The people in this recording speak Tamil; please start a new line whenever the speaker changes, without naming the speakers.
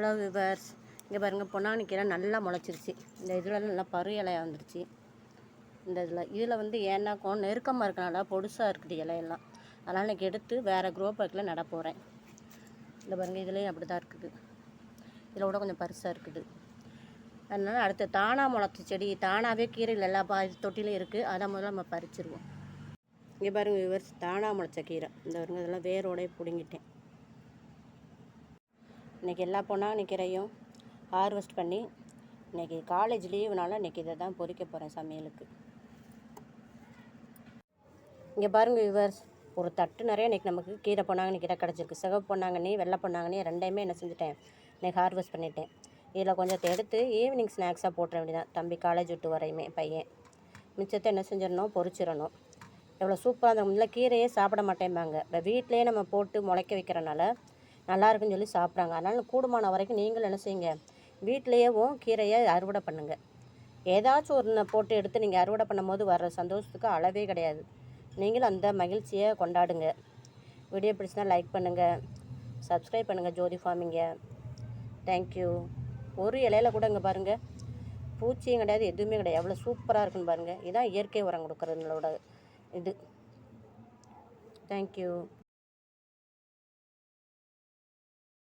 ஹலோ விவர்ஸ் இங்கே பாருங்கள் பொன்னாங்கண்ணி கீரை நல்லா முளைச்சிருச்சு. இந்த இதில் நல்லா பரு இலையா வந்துருச்சு. இந்த இதில் இதில் வந்து ஏன்னாக்கும் நெருக்கமாக இருக்கனால பொடுசாக இருக்குது இலையெல்லாம் அதனால் இன்றைக்கி எடுத்து வேறு க்ரோ பேக்கில் நட போகிறேன் இந்த பாருங்கள் இதுலேயும் அப்படி தான் இருக்குது. இதில் கூட கொஞ்சம் பருசாக இருக்குது. அதனால் அடுத்து தானாக முளைச்ச செடி தானாகவே கீரைகள் எல்லா பா தொட்டிலையும் இருக்குது அதை முதல்ல நம்ம பறிச்சிருவோம். இங்கே பாருங்கள் விவர்ஸ் தானாக முளைச்ச கீரை. இந்த பாருங்க இதெல்லாம் வேரோடய பிடுங்கிட்டேன். இன்றைக்கி எல்லா பொன்னாங்கண்ணி கீரையும் ஹார்வெஸ்ட் பண்ணி இன்றைக்கி காலேஜ் லீவுனால இன்றைக்கி இதை தான் பொறிக்க போகிறேன் சமையலுக்கு. இங்கே பாருங்கள் விவர்ஸ் ஒரு தட்டு நிறைய இன்றைக்கி நமக்கு கீரை பொன்னாங்கண்ணி கீரை கிடச்சிருக்கு. சிகப்பு பொன்னாங்கண்ணி வெள்ளை பொன்னாங்கண்ணி ரெண்டையுமே என்ன செஞ்சுட்டேன். இன்றைக்கி ஹார்வெஸ்ட் பண்ணிட்டேன். இதில் கொஞ்சத்தை எடுத்து ஈவினிங் ஸ்நாக்ஸாக போட்டுற வேண்டியதான் தம்பி காலேஜ் விட்டு வரையுமே பையன். மிச்சத்தை என்ன செஞ்சிடணும்? பொறிச்சிடணும். எவ்வளோ சூப்பராக இருந்த முதல்ல கீரையே சாப்பிட மாட்டேன்பாங்க இப்போ வீட்டிலேயே நம்ம போட்டு முளைக்க வைக்கிறனால நல்லா இருக்குன்னு சொல்லி சாப்பிட்றாங்க. அதனால் கூடுமான வரைக்கும் நீங்களும் என்ன செய்யுங்க வீட்டிலேயேவும் கீரையை அறுவடை பண்ணுங்கள் ஏதாச்சும் ஒரு போட்டு எடுத்து நீங்கள் அறுவடை பண்ணும்போது வர்ற சந்தோஷத்துக்கு அளவே கிடையாது. நீங்களும் அந்த மகிழ்ச்சியை கொண்டாடுங்க. வீடியோ பிடிச்சினா லைக் பண்ணுங்கள் சப்ஸ்கிரைப் பண்ணுங்கள் ஜோதி ஃபார்மிங்க. தேங்க்யூ ஒரு இலையில கூட இங்கே பாருங்கள் பூச்சியும் கிடையாது எதுவுமே கிடையாது. எவ்வளோ சூப்பராக இருக்குன்னு பாருங்கள் இதுதான் இயற்கை உரம் கொடுக்குறதுங்களோட இது. தேங்க்யூ